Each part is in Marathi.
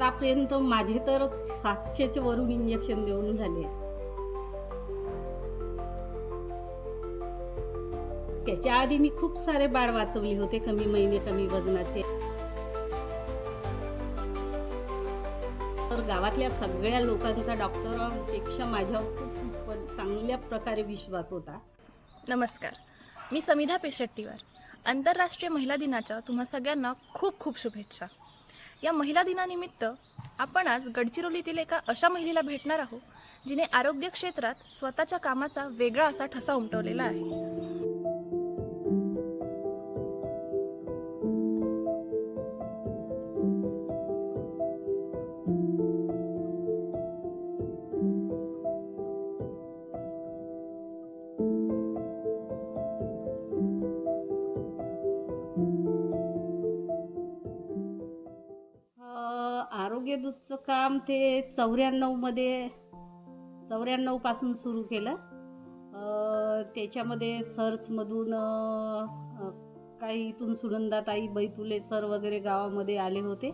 आतापर्यंत माझे तर सातशेच्या वरून इंजेक्शन देऊन झाले त्याच्या आधी मी खूप सारे बाळ वाचवले होते कमी महिने कमी वजनाचे. तर गावातल्या सगळ्या लोकांचा डॉक्टरांपेक्षा माझ्यावर खूप चांगल्या प्रकारे विश्वास होता. नमस्कार. मी समिधा पेशट्टीवर. आंतरराष्ट्रीय महिला दिनाच्या तुम्हा सगळ्यांना खूप खूप शुभेच्छा. या महिला दिनानिमित्त आपण आज गडचिरोलीतील एका अशा महिलेला भेटणार आहोत जिने आरोग्य क्षेत्रात स्वतःच्या कामाचा वेगळा असा ठसा उमटवलेला आहे. आरोग्य दूतचं काम ते चौऱ्याण्णवमध्ये चौऱ्याण्णवपासून सुरू केलं. त्याच्यामध्ये सर्चमधून काही इथून सुनंदाताई बैतुले सर वगैरे गावामध्ये आले होते.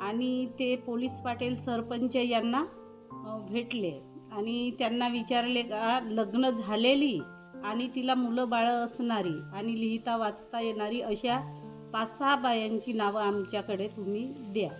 आणि ते पोलीस पाटील सरपंच यांना भेटले. आणि त्यांना विचारले का लग्न झालेली आणि तिला मुलं बाळं असणारी आणि लिहिता वाचता येणारी अशा पाच सहा बायांची नावं आमच्याकडे तुम्ही द्या.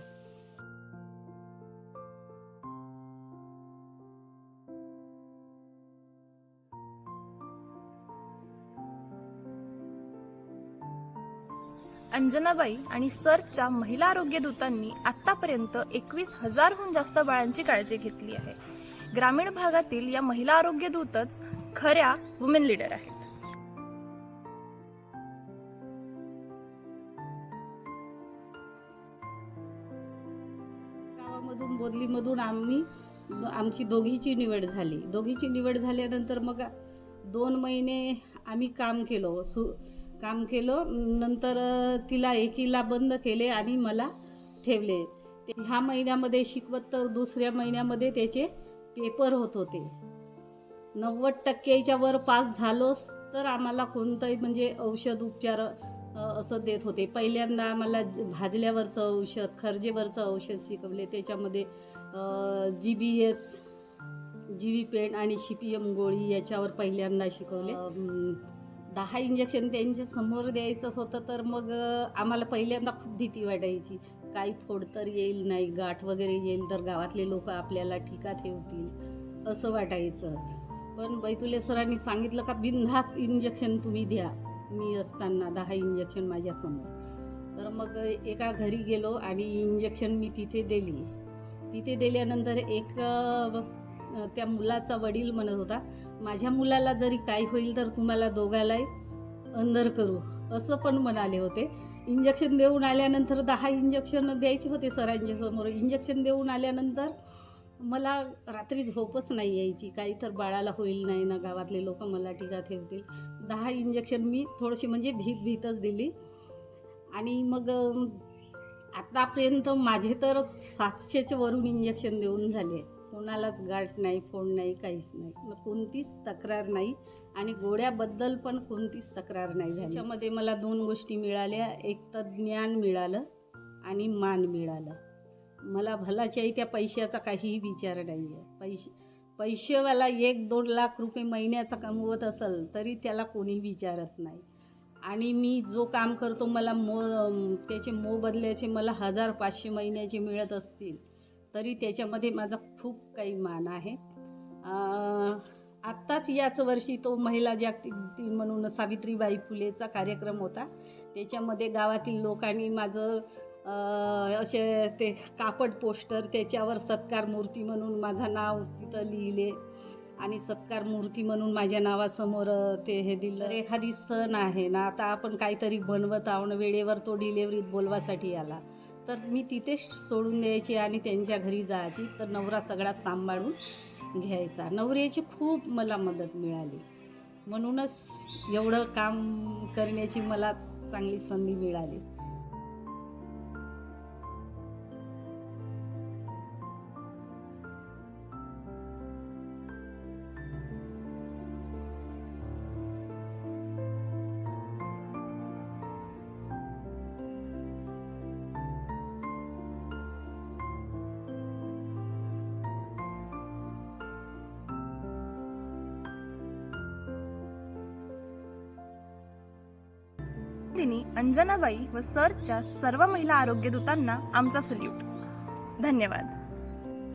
अंजनाबाई आणि सरच्या महिला आरोग्य दूतांनी आतापर्यंत एकवीस हजारहून जास्त बाळांची काळजी घेतली आहे. ग्रामीण भागातील या महिला आरोग्य दूतच खऱ्या वुमेन लीडर आहेत. गावामधून बोदलीमधून आम्ही आमची दोघीची निवड झाली. दोघीची निवड झाल्यानंतर मग दोन महिने आम्ही काम केलो. सु काम केलं. नंतर तिला एकीला बंद केले आणि मला ठेवले. ते ह्या महिन्यामध्ये शिकवत तर दुसऱ्या महिन्यामध्ये त्याचे पेपर होत होते. नव्वद टक्क्याच्या वर पास झालोच तर आम्हाला कोणतंही म्हणजे औषध उपचार असं देत होते. पहिल्यांदा आम्हाला ज- भाजल्यावरचं औषध खर्जेवरचं औषध शिकवले. त्याच्यामध्ये G B H G V pen आणि सी पी एम गोळी याच्यावर पहिल्यांदा शिकवले. दहा इंजेक्शन त्यांच्यासमोर द्यायचं होतं तर मग आम्हाला पहिल्यांदा खूप भीती वाटायची. काही फोड तर येईल नाही गाठ वगैरे येईल तर गावातले लोक आपल्याला टीका ठेवतील असं वाटायचं. पण बैतुले सरांनी सांगितलं का बिनधास्त इंजेक्शन तुम्ही द्या. मी असताना दहा इंजेक्शन माझ्यासमोर तर मग एका घरी गेलो आणि इंजेक्शन मी तिथे दिली. तिथे दिल्यानंतर एक त्या मुलाचा वडील म्हणत होता माझ्या मुलाला जरी काय होईल तर तुम्हाला दोघालाही अंदर करू असं पण म्हणाले होते. इंजेक्शन देऊन आल्यानंतर दहा इंजेक्शन द्यायचे होते सरांच्या समोर. इंजेक्शन देऊन आल्यानंतर मला रात्री झोपच नाही यायची. काही तर बाळाला होईल नाही ना गावातले लोक मला टीका ठेवतील. दहा इंजेक्शन मी थोडीशी म्हणजे भीत भीतच दिली. आणि मग आतापर्यंत माझे तर सातशेच्या वरून इंजेक्शन देऊन झाले. कोणालाच गाठ नाही फोड नाही काहीच नाही. कोणतीच तक्रार नाही आणि गोळ्याबद्दल पण कोणतीच तक्रार नाही झाली. त्याच्यामध्ये मला दोन गोष्टी मिळाल्या. एक तर ज्ञान मिळालं आणि मान मिळालं. मला भलाच्याही त्या पैशाचा काहीही विचार नाही आहे पैसे पैसेवाला एक दोन लाख रुपये महिन्याचा कमवत असेल तरी त्याला कोणी विचारत नाही. आणि मी जो काम करतो मला मो त्याचे मोबदल्याचे मला हजार पाचशे महिन्याचे मिळत असतील तरी त्याच्यामध्ये माझा खूप काही मान आहे. आत्ताच याच वर्षी तो महिला जागतिक दिन म्हणून सावित्रीबाई फुलेचा कार्यक्रम होता. त्याच्यामध्ये गावातील लोकांनी माझं असे ते कापड पोस्टर त्याच्यावर सत्कार मूर्ती म्हणून माझं नाव तिथं लिहिले आणि सत्कार मूर्ती म्हणून माझ्या नावासमोर ते हे दिलं. एखादी सण आहे ना आता आपण काहीतरी बनवत आहोत वेळेवर तो डिलेवरीत बोलवासाठी आला. तर मी तिथेच सोडून द्यायची आणि त्यांच्या घरी जायची. तर नवरा सगळा सांभाळून घ्यायचा. नवऱ्याची खूप मला मदत मिळाली. म्हणूनच एवढं काम करण्याची मला चांगली संधी मिळाली. दिनी अंजनाबाई व सरच्या सर्व महिला आरोग्य दूतांना आमचा सल्यूट. धन्यवाद.